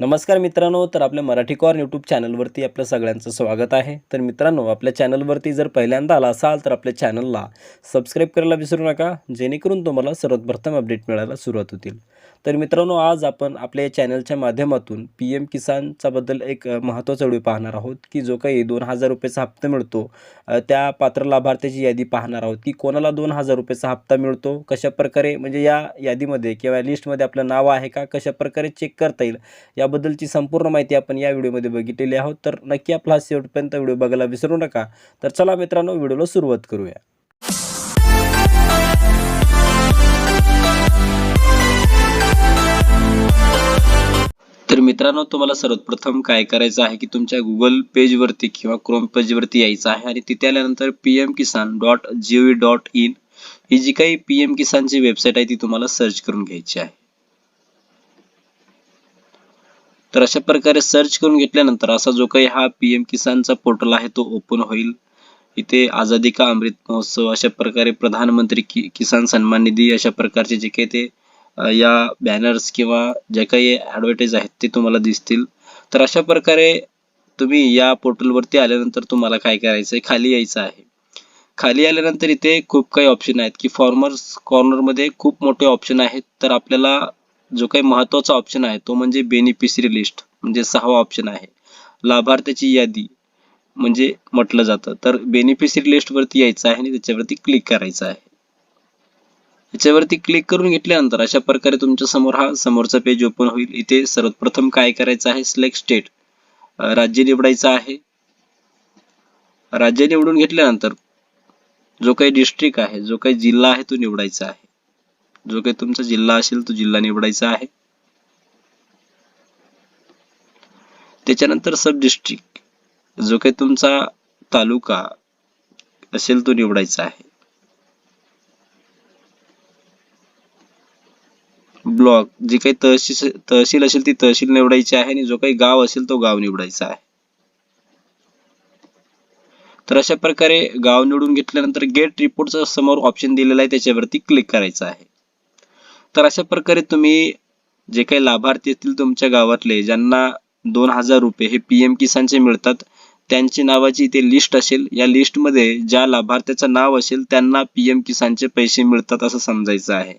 नमस्कार मित्रांनो तर आपल्या मराठी कॉर्न यूट्यूब चॅनलवरती आपलं सगळ्यांचं स्वागत आहे. तर मित्रांनो आपल्या चॅनलवरती जर पहिल्यांदा आला असाल तर आपल्या चॅनलला सबस्क्राईब करायला विसरू नका जेणेकरून तुम्हाला सर्वप्रथम अपडेट मिळायला सुरुवात होतील. तर मित्रांनो आज आपण आपल्या या चॅनलच्या माध्यमातून पी एम किसानचा बद्दल एक महत्त्वाचा व्हिडिओ पाहणार आहोत की जो काही दोन हजार रुपयाचा हप्ता मिळतो त्या पात्र लाभार्थ्याची यादी पाहणार आहोत. की कोणाला दोन हजार रुपयाचा हप्ता मिळतो कशा प्रकारे म्हणजे या यादीमध्ये किंवा लिस्टमध्ये आपलं नाव आहे का कशा प्रकारे चेक करता येईल याबद्दलची संपूर्ण माहिती आपण या व्हिडिओमध्ये बघितलेली आहोत. तर नक्की आपला हा शेवटपर्यंत व्हिडिओ बघायला विसरू नका. तर चला मित्रांनो व्हिडिओला सुरुवात करूया. मित्रांनो तुम्हाला सर्वप्रथम काय करायचं आहे की तुमच्या गुगल पेजवरती किंवा क्रोम पेजवरती यायचं आहे आणि तिथे आल्यानंतर P M Kisan dot G O dot in ही जी काही पी एम किसानची वेबसाईट आहे ती तुम्हाला सर्च करून घ्यायची आहे. तर अशा प्रकारे सर्च करून घेतल्यानंतर असा जो काही हा पी एम किसानचा पोर्टल आहे तो ओपन होईल. इथे आझादी का अमृत महोत्सव अशा प्रकारे प्रधानमंत्री कि किसान सन्मान निधी अशा प्रकारचे जे काही ते या बॅनर्स किंवा ज्या काही ॲडव्हर्टाईज आहेत ते तुम्हाला दिसतील. तर अशा प्रकारे तुम्ही या पोर्टलवरती आल्यानंतर तुम्हाला काय करायचं आहे खाली यायचं आहे. खाली आल्यानंतर इथे खूप काही ऑप्शन आहेत की फॉर्मर्स कॉर्नरमध्ये खूप मोठे ऑप्शन आहेत. तर आपल्याला जो काही महत्त्वाचा ऑप्शन आहे तो म्हणजे बेनिफिशरी लिस्ट म्हणजे सहावा ऑप्शन आहे. लाभार्थ्याची यादी म्हणजे म्हटलं जातं. तर बेनिफिशरी लिस्टवरती यायचं आहे आणि त्याच्यावरती क्लिक करायचं आहे. याच्यावरती क्लिक करून घेतल्यानंतर अशा प्रकारे तुमच्यासमोर हा समोरचा पेज ओपन होईल. इथे सर्वप्रथम काय करायचं आहे? सिलेक्ट स्टेट राज्य निवडायचं आहे. राज्य निवडून घेतल्यानंतर जो काही डिस्ट्रिक्ट आहे जो काही जिल्हा आहे तो निवडायचा आहे. जो काही तुमचा जिल्हा असेल तो जिल्हा निवडायचा आहे. त्याच्यानंतर सब डिस्ट्रिक्ट जो काही तुमचा तालुका असेल तो निवडायचा आहे. ब्लॉक जी काही तहसील तहसील असेल ती तहसील निवडायची आहे आणि जो काही गाव असेल तो गाव निवडायचा आहे. तर अशा प्रकारे गाव निवडून घेतल्यानंतर गेट रिपोर्टचा समोर ऑप्शन दिलेला आहे त्याच्यावरती क्लिक करायचं आहे. तर अशा प्रकारे तुम्ही जे काही लाभार्थी असतील तुमच्या गावातले ज्यांना दोन हजार रुपये हे पी एम किसानचे मिळतात त्यांची नावाची इथे लिस्ट असेल. या लिस्टमध्ये ज्या लाभार्थ्याचं नाव असेल त्यांना पी एम किसानचे पैसे मिळतात असं समजायचं आहे.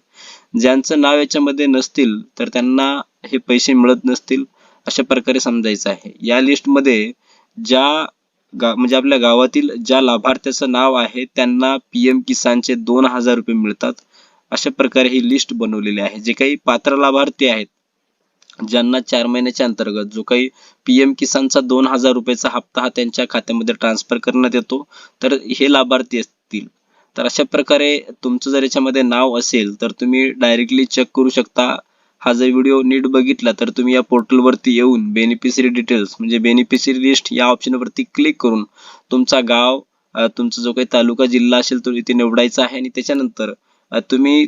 ज्यांचं नाव याच्यामध्ये नसतील तर त्यांना हे पैसे मिळत नसतील अशा प्रकारे समजायचं आहे. या लिस्टमध्ये ज्या गा म्हणजे आपल्या गावातील ज्या लाभार्थ्याचं नाव आहे त्यांना पी एम किसानचे दोन हजार रुपये मिळतात. अशा प्रकारे ही लिस्ट बनवलेली आहे. जे काही पात्र लाभार्थी आहेत ज्यांना चार महिन्याच्या अंतर्गत जो काही पी एम किसानचा दोन हजार रुपयाचा हप्ता हा त्यांच्या खात्यामध्ये ट्रान्सफर करण्यात येतो तर हे लाभार्थी असतील. तर अशा प्रकारे तुमचं जर याच्यामध्ये नाव असेल तर तुम्ही डायरेक्टली चेक करू शकता. हा जर व्हिडिओ नीट बघितला तर तुम्ही या पोर्टलवरती येऊन बेनिफिशरी डिटेल्स म्हणजे बेनिफिशरी लिस्ट या ऑप्शनवरती क्लिक करून तुमचा गाव तुमचा जो काही तालुका जिल्हा असेल तो इथे निवडायचा आहे आणि त्याच्यानंतर तुम्ही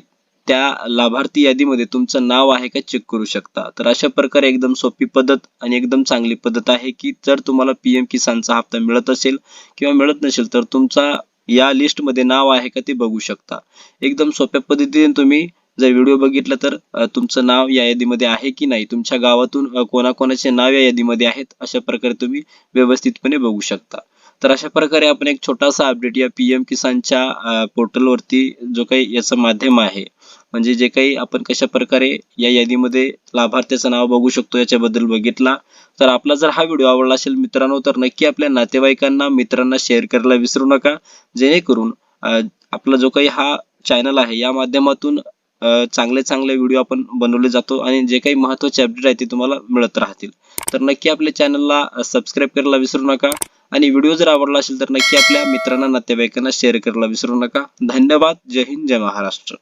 त्या लाभार्थी यादीमध्ये तुमचं नाव आहे का चेक करू शकता. तर अशा प्रकारे एकदम सोपी पद्धत आणि एकदम चांगली पद्धत आहे की जर तुम्हाला पी एम किसानचा हप्ता मिळत असेल किंवा मिळत नसेल तर तुमचा या लिस्टमध्ये नाव आहे का ते बघू शकता. एकदम सोप्या पद्धतीने तुम्ही जर व्हिडिओ बघितला तर तुमचं नाव या यादीमध्ये आहे की नाही? तुमच्या गावातून कोणाकोणाचे नाव या यादीमध्ये आहेत? अशा प्रकारे तुम्ही व्यवस्थितपणे बघू शकता. तर अशा प्रकारे आपण एक छोटासा अपडेट या पी एम किसानच्या पोर्टलवरती जो काही याचं माध्यम आहे म्हणजे जे काही आपण कशा प्रकारे या यादीमध्ये लाभार्थ्याचं नाव बघू शकतो याच्याबद्दल बघितला. तर आपला जर हा व्हिडिओ आवडला असेल मित्रांनो तर नक्की आपल्या नातेवाईकांना मित्रांना शेअर करायला विसरू नका. जेणेकरून आपला जो काही हा चॅनल आहे या माध्यमातून चांगले चांगले व्हिडिओ आपण बनवले जातो आणि जे काही महत्त्वाचे अपडेट आहे ते तुम्हाला मिळत राहतील. तर नक्की आपल्या चॅनलला सबस्क्राईब करायला विसरू नका. आणि व्हिडिओ जर आवडला असेल तर नक्की आपल्या मित्रांना नातेवाईकांना शेअर करायला विसरू नका. धन्यवाद. जय हिंद. जय महाराष्ट्र.